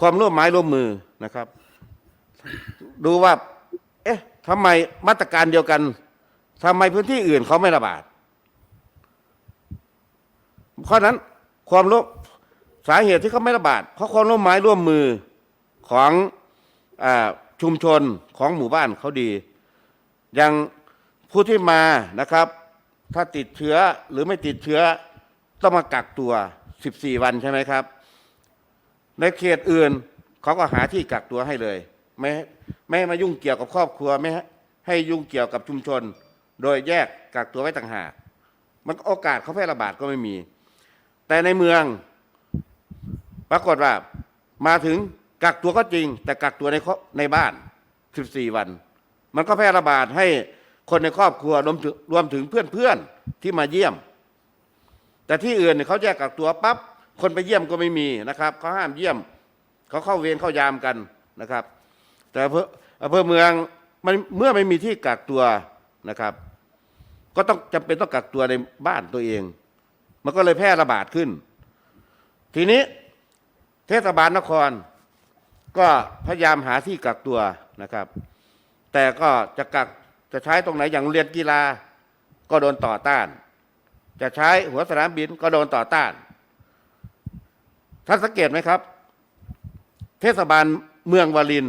ความร่วมไม้ร่วมมือนะครับ ดูว่า เอ๊ะทำไมมาตรการเดียวกันทำไมพื้นที่อื่นเขาไม่ระบาดเพราะนั้นความร่วมสาเหตุที่เขาไม่ระบาดเพราะความร่วมไม้ร่วมมือของอชุมชนของหมู่บ้านเขาดี อย่างผู้ที่มานะครับ ถ้าติดเชื้อหรือไม่ติดเชื้อต้องมากักตัว 14 วันใช่ไหมครับ ในเขตอื่นเขาก็หาที่กักตัวให้เลยไม่ไม่ให้มายุ่งเกี่ยวกับครอบครัวไม่ให้ยุ่งเกี่ยวกับชุมชน โดยแยกกักตัวไว้ต่างหากมันโอกาสเขาแพร่ระบาดก็ไม่มี แต่ในเมืองปรากฏว่ามาถึงกักตัวก็จริง แต่กักตัวในในบ้าน 14 วัน มันก็แพร่ระบาดให้คนในครอบครัวรวมถึงรวมถึงเพื่อนๆที่มาเยี่ยม แต่ที่อื่นเนี่ยเขาแยกกักตัวปั๊บ คนไปเยี่ยมก็ไม่มีนะครับเขาห้ามเยี่ยมเขาเข้าเวรเข้ายามกันนะครับ แต่อำเภออำเภอเมืองมันเมื่อไม่มีที่กักตัวนะครับ ก็ต้องจำเป็นต้องกักตัวในบ้านตัวเอง มันก็เลยแพร่ระบาดขึ้น ทีนี้เทศบาลนครก็พยายามหาที่กักตัวนะครับ แต่ก็จะกักจะใช้ตรงไหนอย่างโรงเรียนกีฬาก็โดนต่อต้าน จะใช้หัวสนามบินก็โดนต่อต้าน ท่านสังเกตไหมครับ เทศบาลเมืองวาลิน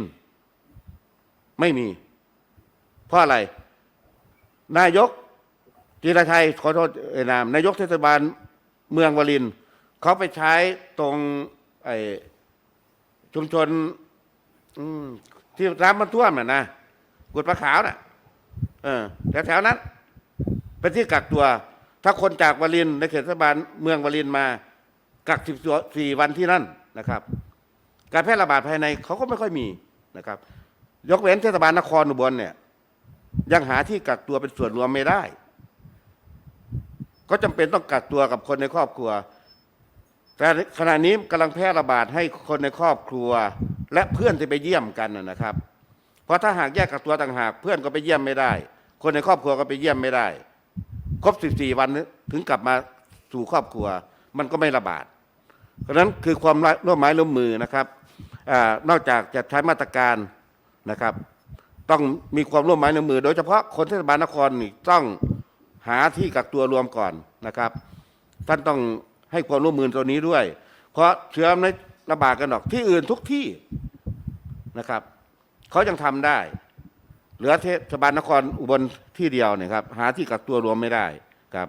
ไม่มี เพราะอะไร นายกจีรชัยขอโทษเอ่ยนามนายกเทศบาลเมืองวาลิน เขาไปใช้ตรงไอ้ชุมชนมที่น้ำมันท่วมน่ะนะกุดปลาขาวน่ะ เออแถวๆนั้นเป็นที่กักตัว ถ้าคนจากวาลินในเขตเทศบาลเมืองวาลินมา กัก 14 วันที่นั่นนะครับ การแพร่ระบาดภายในเขาก็ไม่ค่อยมีนะครับ ยกเว้นเทศบาลนครอุบลเนี่ย ยังหาที่กักตัวเป็นส่วนรวมไม่ได้ ก็จำเป็นต้องกักตัวกับคนในครอบครัว แต่ขณะนี้กำลังแพร่ระบาดให้คนในครอบครัว และเพื่อนที่ไปเยี่ยมกันนะนะครับ เพราะถ้าหากแยกกักตัวต่างหาก เพื่อนก็ไปเยี่ยมไม่ได้ คนในครอบครัวก็ไปเยี่ยมไม่ได้ ครบ 14 วันถึงกลับมาสู่ครอบครัว มันก็ไม่ระบาด เพราะฉะนั้นคือความร่วมไม้ร่วมมือนะครับอนอกจากจะใช้มาตรการนะครับ ต้องมีความร่วมไม้ร่วมมือ โดยเฉพาะคนเทศบาลนครนี่ต้องหาที่กักตัวรวมก่อนนะครับท่านต้องให้ความร่วมมือตัวนี้ด้วย เพราะเชื้อไม่ระบาดกันหรอกที่อื่นทุกที่นะครับเขายังทำได้ เหลือเทศบาลนครอุบลที่เดียวเนี่ยครับหาที่กักตัวรวมไม่ได้ครับ